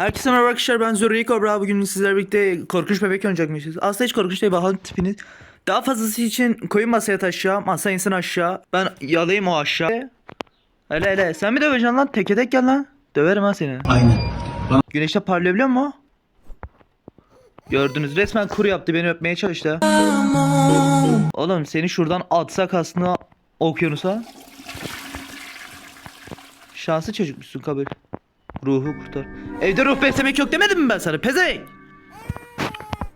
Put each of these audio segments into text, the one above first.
Herkese merhaba arkadaşlar ben Zürriye Kobra. Bugün sizlerle birlikte korkunç bebek oynayacakmışız. Aslında hiç korkunç değil bakalım tipiniz. Daha fazlası için koyun masaya taşıya, masa insin aşağı. Ben yalayayım o aşağı. Hele hele sen mi döveceksin lan? Teke tek gel lan. Döverim ha seni. Aynen. Güneşte parlayabiliyor mu? Gördünüz resmen kuru yaptı beni öpmeye çalıştı. Oğlum seni şuradan atsak aslında okyanusa. Şanslı çocukmuşsun kabul. Ruhu kurtar. Evde ruh beslemek yok demedim mi ben sana pezevenk?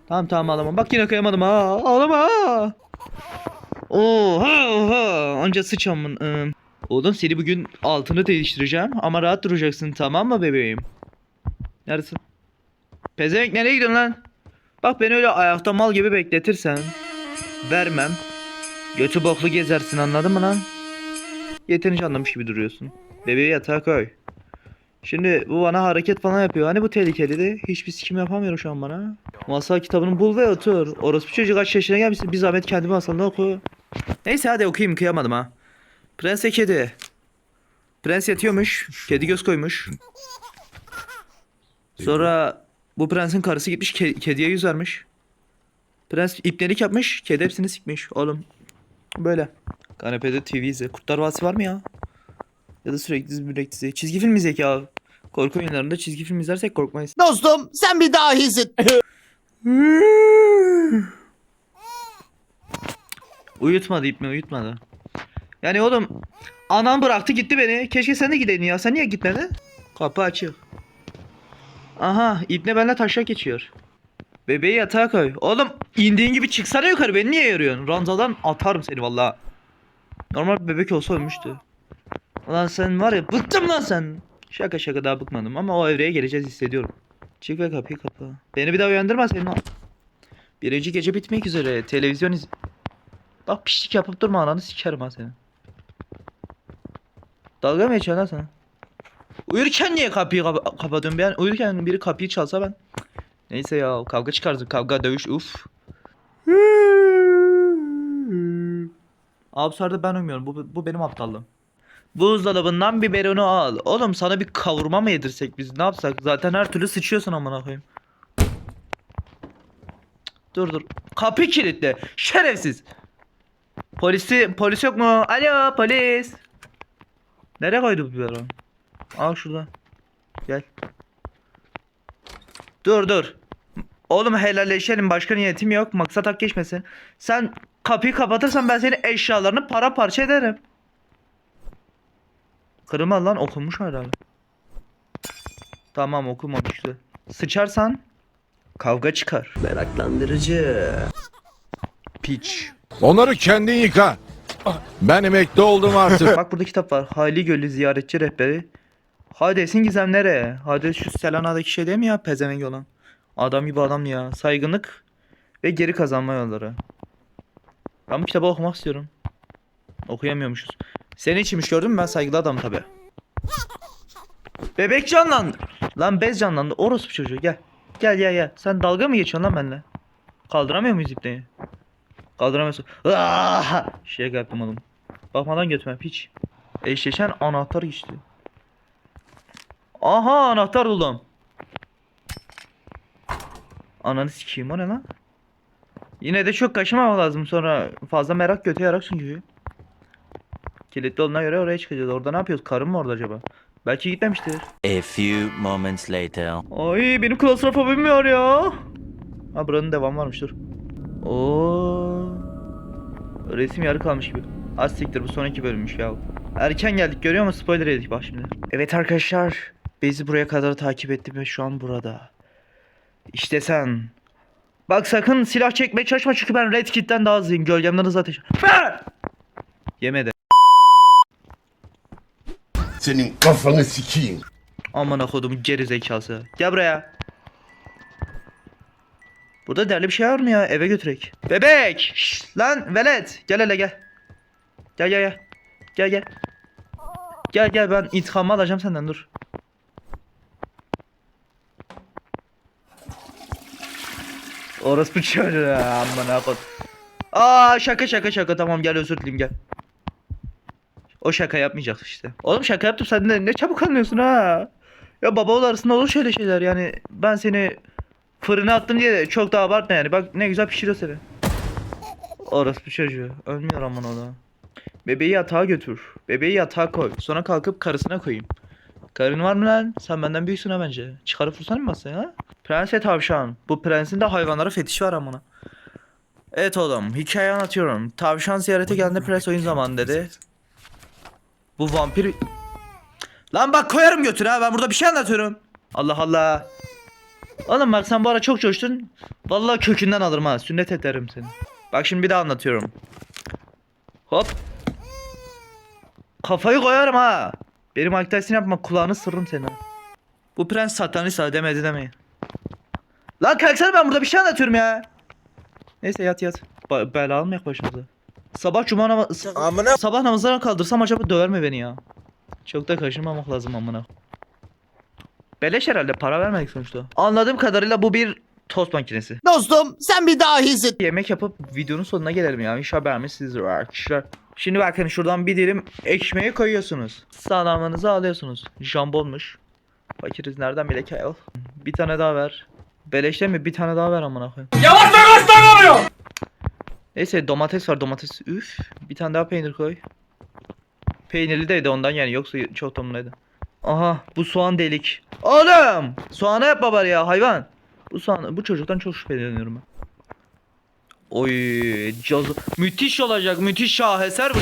Tamam tamam ağlama. Bak yine kıyamadım ha. Ağlama ha. Oha oha. Anca sıçamın. Iı. Oğlum seni bugün altını değiştireceğim ama rahat duracaksın tamam mı bebeğim? Neredesin? Pezevenk nereye gidiyorsun lan? Bak beni öyle ayakta mal gibi bekletirsen vermem. Götü boklu gezersin anladın mı lan? Yeterince anlamış gibi duruyorsun. Bebeği yatağa koy. Şimdi bu bana hareket falan yapıyor. Hani bu tehlikeliydi. Hiçbir sikim yapamıyorum şu an bana. Masal kitabını bul ve otur. Orospu çocuk kaç yaşına gelmişsin. Bir zahmet kendi masalını oku. Neyse hadi okuyayım kıyamadım ha. Prens ve kedi. Prens yatıyormuş. Kedi göz koymuş. Sonra bu prensin karısı gitmiş ke- kediye yüz vermiş. Prens ipnelik yapmış. Kedi hepsini sikmiş. Oğlum. Böyle. Kanepede TV izle. Kurtlar Vadisi var mı ya? Ya da sürekli dizi börek dizi. Çizgi film izleyek ya. Korku oyunlarında çizgi film izlersek korkmayız. Dostum sen bir dahisin. uyutmadı ipne uyutmadı. Yani oğlum anam bıraktı gitti beni. Keşke sen de gideydin ya. Sen niye gitmedin? Kapı açık. Aha ipne benimle taşak geçiyor. Bebeği yatağa koy. Oğlum indiğin gibi çıksana yukarı beni niye yarıyorsun? Ranzadan atarım seni valla. Normal bir bebek olsa ölmüştü. Ulan sen var ya bıktım lan sen. Şaka şaka daha bıkmadım ama o evreye geleceğiz hissediyorum. Çık ve kapıyı kapa. Beni bir daha uyandırma senin o. Birinci gece bitmek üzere. Televizyon iz... Bak pişlik yapıp durma ananı sikerim ha seni. Dalga mı geçiyorsun lan sen? Uyurken niye kapıyı kapa kapatıyorsun ben? Uyurken biri kapıyı çalsa ben. Neyse ya kavga çıkardık. Kavga dövüş uf. Abi sonra ben uyumuyorum. Bu, bu benim aptallığım. Buzdolabından biberonu al. Oğlum sana bir kavurma mı yedirsek biz? Ne yapsak? Zaten her türlü sıçıyorsun amına koyayım. Dur dur. Kapı kilitli. Şerefsiz. Polisi polis yok mu? Alo polis. Nereye koydu bu biberonu? Al şurada. Gel. Dur dur. Oğlum helalleşelim başka niyetim yok. Maksat hak geçmesin. Sen kapıyı kapatırsan ben senin eşyalarını para parça ederim. Kırma lan okumuş herhalde. Tamam okumamıştı. Sıçarsan kavga çıkar. Meraklandırıcı. Piç. Onları kendin yıka. Ben emekli oldum artık. Bak burada kitap var. Hayli Gölü ziyaretçi rehberi. Hades'in gizemleri. Hades şu Selena'daki şey değil mi ya pezevenk olan? Adam gibi adam ya. Saygınlık ve geri kazanma yolları. Ben bu kitabı okumak istiyorum. Okuyamıyormuşuz. Senin içinmiş gördün mü ben saygılı adam tabi. Bebek canlandı. Lan bez canlandı. Orospu çocuğu gel. Gel gel gel. Sen dalga mı geçiyorsun lan benimle? Kaldıramıyor muyuz ipneyi? Kaldıramıyorsun. Aaah! Şeye yaptım oğlum. Bakmadan götürme piç. Eşleşen anahtar işte. Aha anahtar buldum. Ananı sikeyim o ne lan? Yine de çok kaşımamak lazım sonra fazla merak götü yarak çünkü. Kilitli olduğuna göre oraya çıkacağız. Orada ne yapıyoruz? Karın mı orada acaba? Belki gitmemiştir. A few moments later. Ay benim klostrofobim var ya. Ha buranın devamı varmış dur. Oo. Resim yarı kalmış gibi. Az siktir bu sonraki bölümmüş ya. Erken geldik görüyor musun? Spoiler yedik bak şimdi. Evet arkadaşlar. Bezi buraya kadar takip ettim ve şu an burada. İşte sen. Bak sakın silah çekmeye çalışma çünkü ben Red Kit'ten daha hızlıyım. Gölgemden hız ateş. Yemedi. Senin kafanı sikeyim. Aman kodum geri zekası. Gel buraya. Burada değerli bir şey var mı ya? Eve götürek. Bebek! Şşt, lan velet! Gel hele gel. Gel gel gel. Gel gel. Gel gel ben intikamı alacağım senden dur. Orası bu çocuğu aman akod. Aa şaka şaka şaka tamam gel özür dileyim gel. O şaka yapmayacak işte. Oğlum şaka yaptım sen de ne çabuk anlıyorsun ha. Ya baba arasında olur şöyle şeyler yani ben seni fırına attım diye çok da abartma yani bak ne güzel pişiriyor seni. Orası bir çocuğu ölmüyor aman o da. Bebeği yatağa götür. Bebeği yatağa koy. Sonra kalkıp karısına koyayım. Karın var mı lan? Sen benden büyüksün ha bence. Çıkarıp vursana mı masaya ha? Prens ve tavşan. Bu prensin de hayvanlara fetişi var amına. Evet oğlum hikaye anlatıyorum. Tavşan ziyarete geldiğinde prens oyun zamanı dedi. Bu vampir... Lan bak koyarım götür ha ben burada bir şey anlatıyorum. Allah Allah. Oğlum bak sen bu ara çok coştun. Vallahi kökünden alırım ha sünnet ederim seni. Bak şimdi bir daha anlatıyorum. Hop. Kafayı koyarım ha. Benim aktasını yapma kulağını sırrım seni. Bu prens satanist ha demedi demeyin. Lan kalksana ben burada bir şey anlatıyorum ya. Neyse yat yat. Ba bela almayak başımıza. Sabah cuma namazı... Amına Sabah namazlarına kaldırsam acaba döver mi beni ya? Çok da kaşınmamak lazım amına. Beleş herhalde para vermedik sonuçta. Anladığım kadarıyla bu bir tost makinesi. dostum sen bir dahisin. Yemek yapıp videonun sonuna gelelim ya. İnşallah beğenmişsinizdir arkadaşlar. Şimdi bakın şuradan bir dilim ekmeği koyuyorsunuz. Sağlamlığınızı alıyorsunuz. Jambonmuş. Fakiriz nereden bile kayol. Bir tane daha ver. Beleşte mi? Bir tane daha ver amına koyayım. Yavaşla kaç tane alıyor? Neyse domates var domates. Üf. Bir tane daha peynir koy. Peynirli deydi ondan yani yoksa çok tomluydu. Aha bu soğan delik. Oğlum! Soğana yapma bari ya hayvan. Bu soğan bu çocuktan çok şüpheleniyorum ben. Oy, caz müthiş olacak, müthiş şaheser bu.